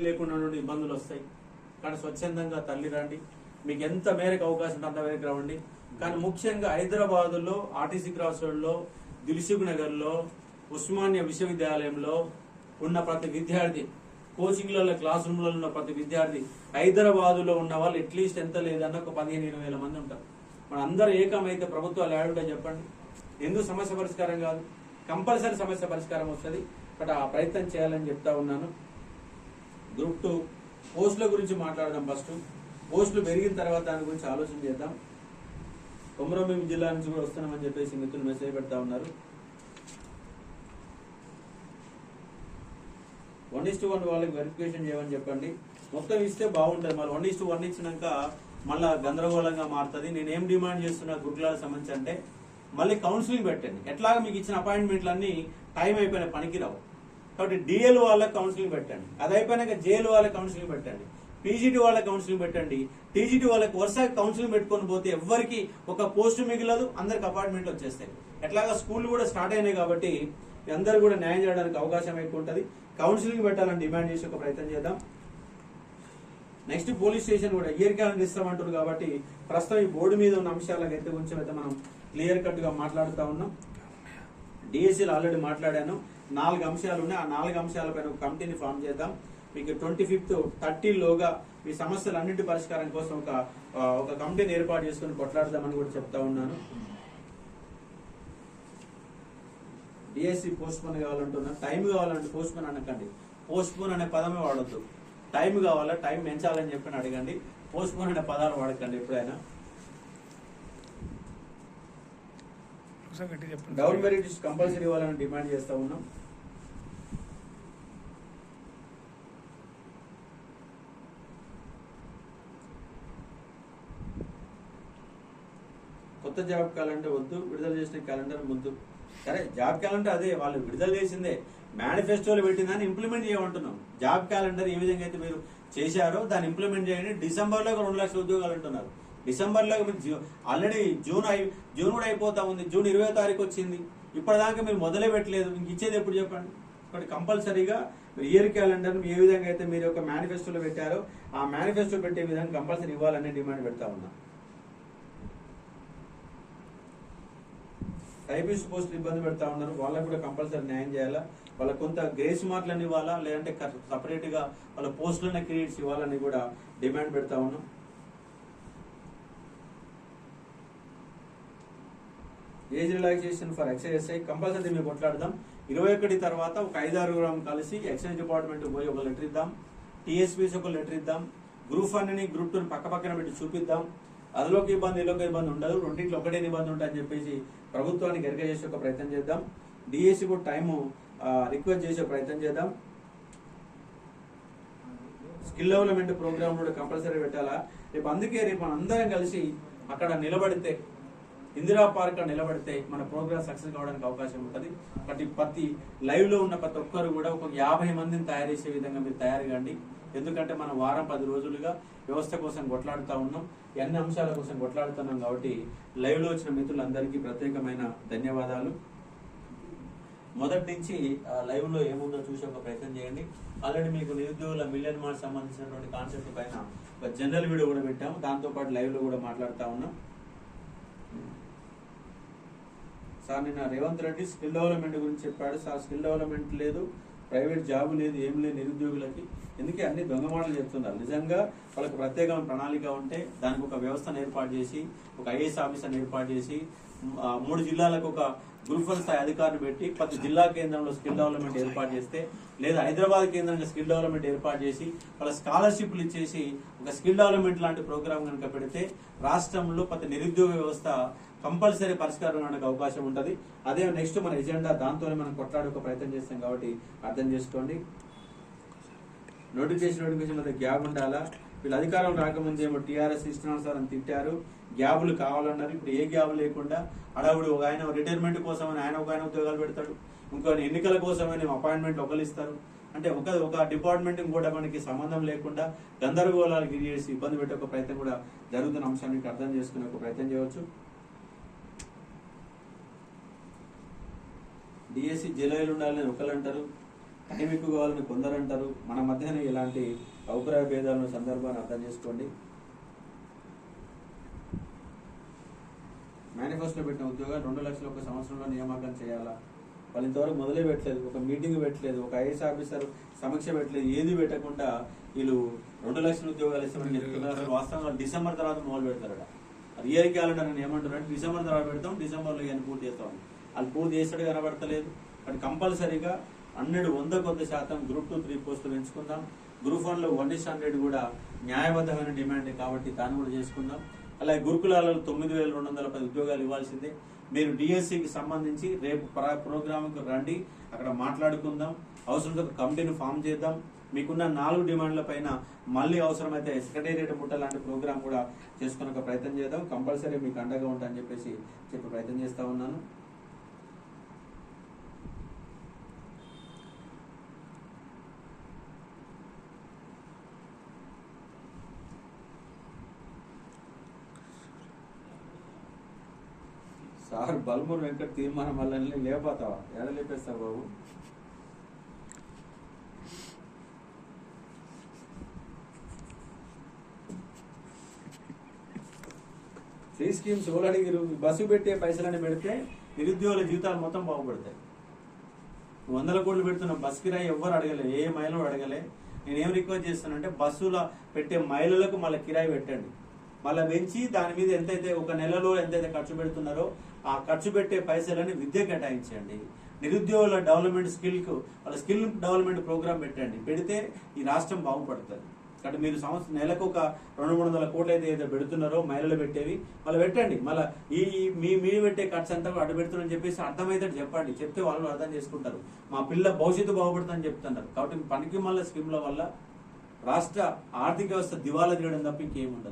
లేకుండా నుండి ఇబ్బందులు వస్తాయి. కానీ స్వచ్ఛందంగా తల్లి రండి. మీకు ఎంత మేరకు అవకాశం ఉంటే అంత మేరకు రావండి. కానీ ముఖ్యంగా హైదరాబాదులో ఆర్టీసీ క్రాస్ రోడ్లో దిల్సుఖ్ నగర్లో ఉస్మానియా విశ్వవిద్యాలయంలో ఉన్న ప్రతి విద్యార్థి కోచింగ్లలో క్లాస్ రూమ్లలో ఉన్న ప్రతి విద్యార్థి హైదరాబాదులో ఉన్న వాళ్ళు అట్లీస్ట్ ఎంత లేదన్న ఒక పదిహేను ఇరవై వేల మంది ఉంటారు. మన అందరూ ఏకమైతే ప్రభుత్వాలు ఏడుంటే చెప్పండి. ఎందుకు సమస్య పరిష్కారం కాదు? కంపల్సరీ సమస్య పరిష్కారం వస్తుంది. బట్ ఆ ప్రయత్నం చేయాలని చెప్తా ఉన్నాను. Group two. పోస్టుల గురించి మాట్లాడదాం ఫస్ట్. పోస్టులు పెరిగిన తర్వాత దాని గురించి ఆలోచన చేద్దాం. కొమరంభీం జిల్లా నుంచి కూడా వస్తున్నామని చెప్పేసి మిత్రులు మెసేజ్ పెడతా ఉన్నారు. వన్ ఇస్ టు వన్ వాళ్ళకి వెరిఫికేషన్ చేయమని చెప్పండి. మొత్తం ఇస్తే బాగుంటుంది. మళ్ళీ వన్ ఇస్ టు వన్ ఇచ్చినాక మళ్ళా గందరగోళంగా మారుతుంది. నేను ఏం డిమాండ్ చేస్తున్నా గుడ్లాల సంబంధించి అంటే మళ్ళీ కౌన్సిలింగ్ పెట్టండి. ఎట్లాగా మీకు ఇచ్చిన అపాయింట్మెంట్లన్నీ టైం అయిపోయిన పనికిరావు కాబట్టి డిఎల్ వాళ్ళ కౌన్సిలింగ్ పెట్టండి. అది అయిపోయినాక జేఎల్ వాళ్ళ కౌన్సిలింగ్ పెట్టండి. పీజీటీ వాళ్ళ కౌన్సిలింగ్ పెట్టండి. టీజీటీ వాళ్ళకి వరుస కౌన్సిలింగ్ పెట్టుకొని పోతే ఎవరికి ఒక పోస్ట్ మిగిలదు అందరికి అపార్ట్మెంట్లు వచ్చేస్తాయి. ఎట్లాగా స్కూల్ కూడా స్టార్ట్ అయినాయి కాబట్టి అందరు కూడా న్యాయం చేయడానికి అవకాశం ఎక్కువ ఉంటుంది. కౌన్సిలింగ్ పెట్టాలని డిమాండ్ చేసి ఒక ప్రయత్నం చేద్దాం. నెక్స్ట్ పోలీస్ స్టేషన్ కూడా ఇయర్ క్యాలెండర్ ఇస్తామంటారు కాబట్టి ప్రస్తుతం ఈ బోర్డు మీద ఉన్న అంశాలకు అయితే కొంచెం అయితే మనం క్లియర్ కట్గా మాట్లాడుతూ ఉన్నాం. డిఎస్సీలు ఆల్రెడీ మాట్లాడాను. నాలుగు అంశాలు ఉన్నాయి. ఆ నాలుగు అంశాలపైన ఒక కమిటీని ఫామ్ చేద్దాం. మీకు ట్వంటీ ఫిఫ్త్ థర్టీలోగా మీ సమస్యలు అన్నింటి పరిష్కారం కోసం ఒక ఒక కమిటీని ఏర్పాటు చేసుకుని కొట్లాడదామని కూడా చెప్తా ఉన్నాను. డిఎస్సి పోస్ట్ పోన్ కావాలంటున్నా టైం కావాలంటే పోస్ట్ పోన్ అనకండి. పోస్ట్ పోన్ అనే పదమే వాడద్దు. టైం కావాలా? టైం పెంచాలని చెప్పి అడగండి. పోస్ట్ పోన్ అనే పదాలు వాడకండి ఎప్పుడైనా. డౌన్ మెరిట్ కంపల్సరీ ఇవ్వాలని డిమాండ్ చేస్తా ఉన్నాం. కొత్త జాబ్ క్యాలెండర్ వద్దు విడుదల చేసిన క్యాలెండర్ ముద్దు. సరే జాబ్ క్యాలెండర్ అదే వాళ్ళు విడుదల చేసిందే. మేనిఫెస్టోలో పెట్టిందని ఇంప్లిమెంట్ చేయమంటున్నాం. జాబ్ క్యాలెండర్ ఏ విధంగా అయితే మీరు చేశారో దాన్ని ఇంప్లిమెంట్ చేయండి. డిసెంబర్లోకి రెండు లక్షల ఉద్యోగాలు అంటున్నారు. డిసెంబర్లో మీరు ఆల్రెడీ జూన్ అయి జూన్ కూడా అయిపోతా ఉంది. జూన్ ఇరవై తారీఖు వచ్చింది. ఇప్పటిదాకా మీరు మొదలే పెట్టలేదు. ఇంక ఇచ్చేది ఎప్పుడు చెప్పండి? ఇప్పుడు కంపల్సరీగా మీరు ఇయర్ క్యాలెండర్ ఏ విధంగా అయితే మీరు ఒక మేనిఫెస్టోలో పెట్టారో ఆ మేనిఫెస్టో పెట్టే విధంగా కంపల్సరీ ఇవ్వాలనే డిమాండ్ పెడతా ఉన్నా. టైపిస్ట్ పోస్టులు ఇబ్బంది పెడతా ఉన్నారు. వాళ్ళకు కూడా కంపల్సరీ న్యాయం చేయాలా? వాళ్ళ కొంత గ్రేస్ మార్కులను ఇవ్వాలా? లేదంటే సపరేట్గా వాళ్ళ పోస్టులనే క్రియేట్స్ ఇవ్వాలని కూడా డిమాండ్ పెడతా ఉన్నాం. Age relaxation for excise SI compulsory మేము కొట్లాడదాం. ఇరవై ఒకటి తర్వాత ఒక ఐదారు కలిసి ఎక్సైజ్ డిపార్ట్మెంట్ పోయి ఒక లెటర్ ఇద్దాం. టీఎస్పీస్ ఒక లెటర్ ఇద్దాం. గ్రూప్ వన్ని గ్రూప్ టూని పక్క పక్కన పెట్టి చూపిద్దాం. అందులోకి ఇబ్బంది ఇదొక ఇబ్బంది ఉండదు. రెండింటిలో ఒకటే ఇబ్బంది ఉంటాయని చెప్పేసి ప్రభుత్వానికి ఎరక చేసే ఒక ప్రయత్నం చేద్దాం. డిఎస్సి కూడా టైము రిక్వెస్ట్ చేసే ప్రయత్నం చేద్దాం. స్కిల్ డెవలప్మెంట్ ప్రోగ్రామ్ కూడా కంపల్సరీ పెట్టాలా? రేపు అందుకే రేపు అందరం కలిసి అక్కడ నిలబడితే ఇందిరా పార్క్ నిలబడితే మన ప్రోగ్రామ్ సక్సెస్ కావడానికి అవకాశం ఉంటుంది. ప్రతి ప్రతి లైవ్లో ఉన్న ప్రతి ఒక్కరు కూడా ఒక యాభై మందిని తయారు చేసే విధంగా మీరు తయారు కాండి. ఎందుకంటే మనం వారం పది రోజులుగా వ్యవస్థ కోసం కొట్లాడుతూ ఉన్నాం. ఎన్ని అన్ని అంశాల కోసం కొట్లాడుతున్నాం కాబట్టి లైవ్లో వచ్చిన మిత్రులందరికీ ప్రత్యేకమైన ధన్యవాదాలు. మొదటి నుంచి ఆ, లైవ్లో ఏముందో చూసే ఒక ప్రయత్నం చేయండి. ఆల్రెడీ మీకు నిరుద్యోగుల మిలియన్ మార్క్ సంబంధించినటువంటి కాన్సెప్ట్ పైన ఒక జనరల్ వీడియో కూడా పెట్టాము. దాంతోపాటు లైవ్లో లైవ్లో కూడా మాట్లాడుతూ ఉన్నాం. సార్ నిన్న రేవంత్ రెడ్డి స్కిల్ డెవలప్మెంట్ గురించి చెప్పాడు. సార్ స్కిల్ డెవలప్మెంట్ లేదు ప్రైవేట్ జాబ్ లేదు ఏం లేదు నిరుద్యోగులకి. ఎందుకే అన్ని దొంగ మాటలు చెప్తున్నారు. నిజంగా వాళ్ళకి ప్రత్యేకమైన ప్రణాళిక ఉంటే దానికి ఒక వ్యవస్థను ఏర్పాటు చేసి ఒక ఐఏఎస్ ఆఫీసర్ని ఏర్పాటు చేసి మూడు జిల్లాలకు ఒక గ్రూప్ వన్ స్థాయి అధికారిని పెట్టి ప్రతి జిల్లా కేంద్రంలో స్కిల్ డెవలప్మెంట్ ఏర్పాటు చేస్తే లేదా హైదరాబాద్ కేంద్రంగా స్కిల్ డెవలప్మెంట్ ఏర్పాటు చేసి వాళ్ళ స్కాలర్షిప్లు ఇచ్చేసి ఒక స్కిల్ డెవలప్మెంట్ లాంటి ప్రోగ్రామ్ కనుక పెడితే రాష్ట్రంలో ప్రతి నిరుద్యోగ వ్యవస్థ కంపల్సరీ పరిష్కారం అవకాశం ఉంటుంది. అదే నెక్స్ట్ మన ఎజెండా దాంతోనే మనం కొట్లాడే ఒక ప్రయత్నం చేస్తాం కాబట్టి అర్థం చేసుకోండి. నోటిఫికేషన్ నోటిఫికేషన్ మధ్య గ్యాప్ ఉండాలా? వీళ్ళు అధికారం రాకముందు ఏమో టీఆర్ఎస్ ఇష్టానుసారం సార్ అని తిట్టారు. గ్యాబులు కావాలన్నారు. ఇప్పుడు ఏ గ్యాబ్ లేకుండా అడవుడు ఒక ఆయన రిటైర్మెంట్ కోసం అని ఆయన ఒక ఆయన ఉద్యోగాలు పెడతాడు. ఇంకో ఎన్నికల కోసమని అపాయింట్మెంట్ ఒకరు ఇస్తారు. అంటే ఒక ఒక డిపార్ట్మెంట్ కూడా మనకి సంబంధం లేకుండా గందరగోళాలు గిరి చేసి ఇబ్బంది పెట్టే ఒక ప్రయత్నం కూడా జరుగుతున్న అంశాన్ని అర్థం చేసుకునే ఒక ప్రయత్నం చేయవచ్చు. డిఎస్సి జులైలో ఉండాలని ఒకరు అంటారు. టైం ఎక్కువ కావాలని కొందరంటారు. మన మధ్యన ఇలాంటి అభిప్రాయ భేదాలను సందర్భాన్ని అర్థం చేసుకోండి. మేనిఫెస్టో పెట్టిన ఉద్యోగాలు రెండు లక్షల ఒక సంవత్సరంలో నియామకం చేయాలా? వాళ్ళు ఇంతవరకు మొదలే పెట్టలేదు. ఒక మీటింగ్ పెట్టలేదు. ఒక ఐఏఎస్ ఆఫీసర్ సమీక్ష పెట్టలేదు. ఏది పెట్టకుండా వీళ్ళు రెండు లక్షల ఉద్యోగాలు ఇస్తామని చెప్తున్నారు. వాస్తవంగా డిసెంబర్ తర్వాత మొదలు పెడతారట. అది ఇయర్ క్యాలెండర్ అని ఏమంటారంటే డిసెంబర్ తర్వాత పెడతాం డిసెంబర్లో ఇవన్నీ పూర్తి చేస్తాం. వాళ్ళు పూర్తి చేసాడు కనబడతలేదు. కానీ కంపల్సరీగా హండ్రెడ్ వంద కొద్ది శాతం గ్రూప్ టూ త్రీ పోస్టులు ఎంచుకుందాం గ్రూప్ వన్లో వన్ ఇస్ హండ్రెడ్ కూడా న్యాయబద్ధమైన డిమాండ్ కాబట్టి దాన్ని కూడా చేసుకుందాం. అలాగే గురుకులాలలో తొమ్మిది వేల రెండు వందల పది ఉద్యోగాలు ఇవ్వాల్సిందే. మీరు డిఎస్సికి సంబంధించి రేపు ప్రోగ్రామ్కి రండి అక్కడ మాట్లాడుకుందాం. అవసరంతో కమిటీని ఫామ్ చేద్దాం. మీకున్న నాలుగు డిమాండ్ల పైన మళ్ళీ అవసరమైతే సెక్రటేరియట్ ముట్ట లాంటి ప్రోగ్రామ్ కూడా చేసుకునే ప్రయత్నం చేద్దాం. కంపల్సరీ మీకు అండగా ఉంటా అని చెప్పేసి చెప్పి ప్రయత్నం చేస్తూ ఉన్నాను. సార్ బల్మూరు వెంకట్ తీర్మానం వల్ల లేకపోతావా? ఎడ లేపేస్తావు బాబు? ఫ్రీ స్కీమ్స్ ఎవరు బస్సు పెట్టే పైసలని పెడితే నిరుద్యోగుల జీవితాలు మొత్తం బాగుపడతాయి. వందల కోట్లు పెడుతున్న బస్ కిరాయి ఎవ్వరు అడగలే ఏ మైలు అడగలే. నేను ఏం రిక్వెస్ట్ చేస్తానంటే బస్సులో పెట్టే మైళ్ళలకు మళ్ళీ కిరాయి పెట్టండి. మళ్ళీ పెంచి దాని మీద ఎంతైతే ఒక నెలలో ఎంతైతే ఖర్చు పెడుతున్నారో ఆ ఖర్చు పెట్టే పైసలని విద్య కేటాయించండి. నిరుద్యోగుల డెవలప్మెంట్ స్కిల్కు వాళ్ళ స్కిల్ డెవలప్మెంట్ ప్రోగ్రామ్ పెట్టండి. పెడితే ఈ రాష్ట్రం బాగుపడుతుంది. కాబట్టి మీరు సంవత్సరం నెలకు ఒక రెండు మూడు వందల కోట్లు అయితే ఏదో పెడుతున్నారో మహిళలు పెట్టేవి మళ్ళీ పెట్టండి. మళ్ళీ ఈ మీ మీరు పెట్టే ఖర్చు అంతా అడ్డు పెడుతున్నారని చెప్పేసి అర్థమైతే చెప్పండి. చెప్తే వాళ్ళు అర్థం చేసుకుంటారు. మా పిల్ల భవిష్యత్తు బాగుపడుతుందని చెప్తున్నారు. కాబట్టి పనికి మళ్ళీ స్కీమ్ల వల్ల రాష్ట్ర ఆర్థిక వ్యవస్థ దివాలా తీయడం తప్ప ఇంకేముండదు.